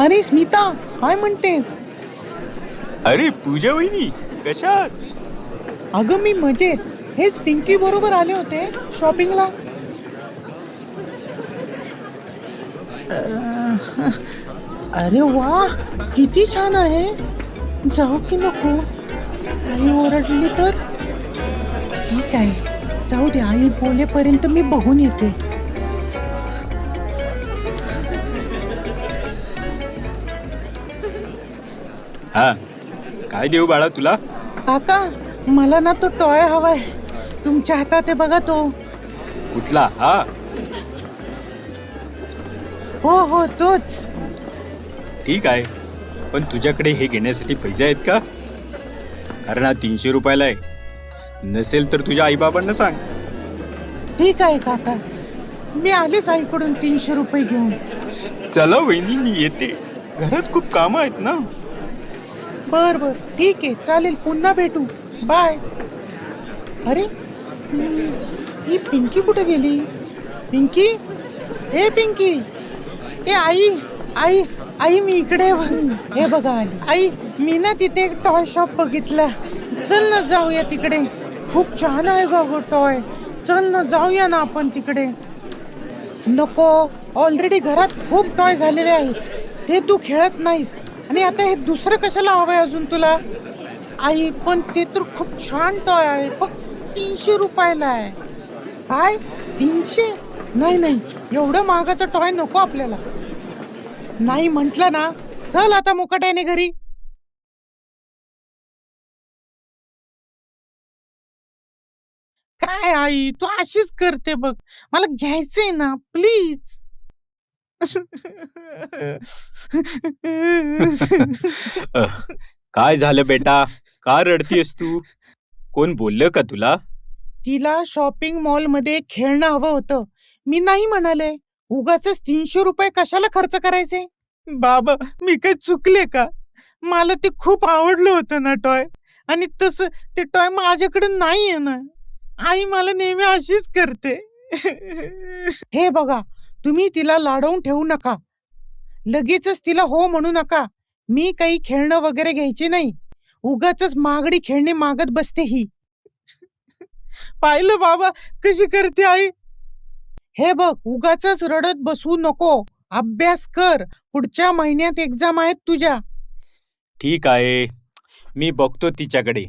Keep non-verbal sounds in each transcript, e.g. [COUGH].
अरे स्मिता काय म्हणतेस? अरे पूजा वहिनी कशात? अगं मी मजेत. हेच पिंकी बरोबर आले होते शॉपिंगला. अरे वा किती छान आहे. जाऊ की नको. आई ओरडली तर? ठीक आहे. जाऊ दे आई बोलेपर्यंत मी बघून येते. हा. काय देऊ बाळा तुला? काका मला ना तो टॉय हवाय. तुमच्या हातात आहे बघा तो. कुठला? हा. हो हो तोच. ठीक आहे. पण तुझ्याकडे हे घेण्यासाठी पैसे आहेत का? कारण हा तीनशे रुपयाला आहे. नसेल तर तुझ्या आईबाबांना सांग. ठीक आहे काका. मी आलेच आईकडून तीनशे रुपये घेऊन. चला वहिनी मी येते. घरात खूप कामं आहेत ना. बर बर. ठीक आहे चालेल. पुन्हा भेटू. बाय. अरे ही पिंकी कुठे गेली? पिंकी? हे पिंकी. ए आई आई आई मी इकडे बघ. हे बघा आली आई मी ना तिथे एक टॉय शॉप बघितला. चल ना जाऊया तिकडे. खूप छान आहे गो टॉय चल ना जाऊया ना आपण तिकडे. नको ऑलरेडी घरात खूप टॉय झालेले आहेत ते तू खेळत नाहीस. आणि आता हे दुसरं कशाला हवंय अजून तुला? आई पण ते तर खूप छान टॉय आहे. फक्त तीनशे रुपयाला आहे. काय तीनशे? नाही नाही. एवढं महागाचा टॉय नको आपल्याला. नाही म्हटलं ना चल आता मुकट्याने घरी. काय आई तू अशीच करते बघ. मला घ्यायचंय ना प्लीज अह, काय झालं बेटा? का रडतीयस तू? कोण बोललं का तुला? तिला शॉपिंग मॉलमध्ये खेळणं हवं होतं. मी नाही म्हणाले. उगाच तीनशे रुपये कशाला खर्च करायचे? बाबा मी काही चुकले का? मला ते खूप आवडलं होतं ना टॉय. आणि तस ते टॉय माझ्याकडे नाहीये ना. आई मला नेहमी अशीच करते. [LAUGHS] हे बघा तुम्ही तिला लाडवून ठेवू नका. लगेचच तिला हो म्हणू नका. मी काही खेळणं वगैरे घ्यायची नाही. उगाच महागडी खेळणी मागत बसते ही. पाहिलं बाबा कशी करते आई? हे बघ उगाच रडत बसू नको. अभ्यास कर. पुढच्या महिन्यात एक्झाम आहेत तुझ्या. ठीक आहे. मी बघतो तिच्याकडे.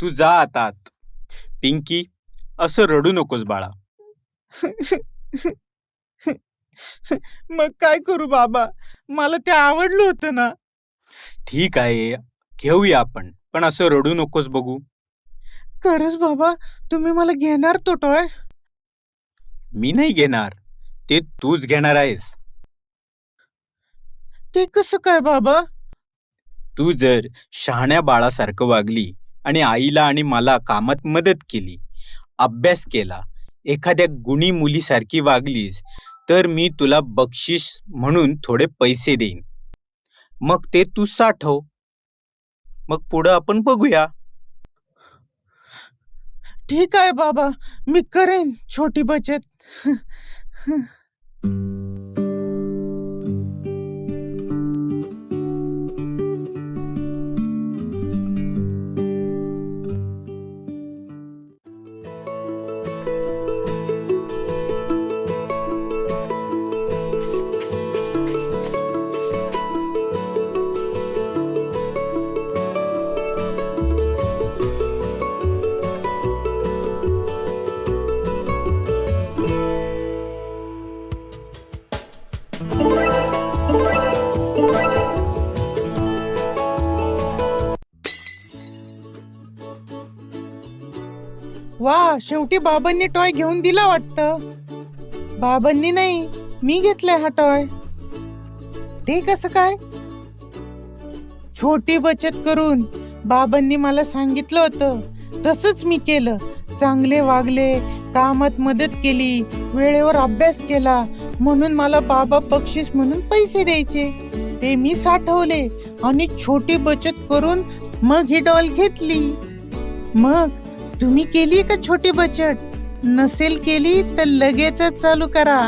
तू जा आता आत. पिंकी असं रडू नकोस बाळा. [LAUGHS] [LAUGHS] मग काय करू बाबा? मला ते आवडलं होतं ना. ठीक आहे घेऊया आपण पण असं रडू नकोस बघू. खरंच बाबा तुम्ही मला घेणार तो टॉय? मी नाही घेणार ते तूच घेणार आहेस. ते कसं काय बाबा? तू जर शहाण्या बाळासारखं वागली आणि आईला आणि मला कामात मदत केली अभ्यास केला एखाद्या गुणी मुलीसारखी वागलीस तर मी तुला बक्षीस म्हणून थोडे पैसे देईन. मग ते तू साठव. मग पुढं आपण बघूया. ठीक आहे बाबा मी करेन छोटी बचत. [LAUGHS] शेवटी बाबांनी टॉय घेऊन दिला वाटतं. बाबांनी नाही मी घेतलाय हा टॉय. ते कसं काय? छोटी बचत करून बाबांनी मला सांगितलं होतं. तसंच मी केलं. चांगले वागले कामात मदत केली वेळेवर अभ्यास केला म्हणून मला बाबा बक्षीस म्हणून पैसे द्यायचे. ते मी साठवले आणि छोटी बचत करून मग ही डॉल घेतली. मग तुम्ही केली का छोटी बचत? नसेल केली तर लगेचच चालू करा.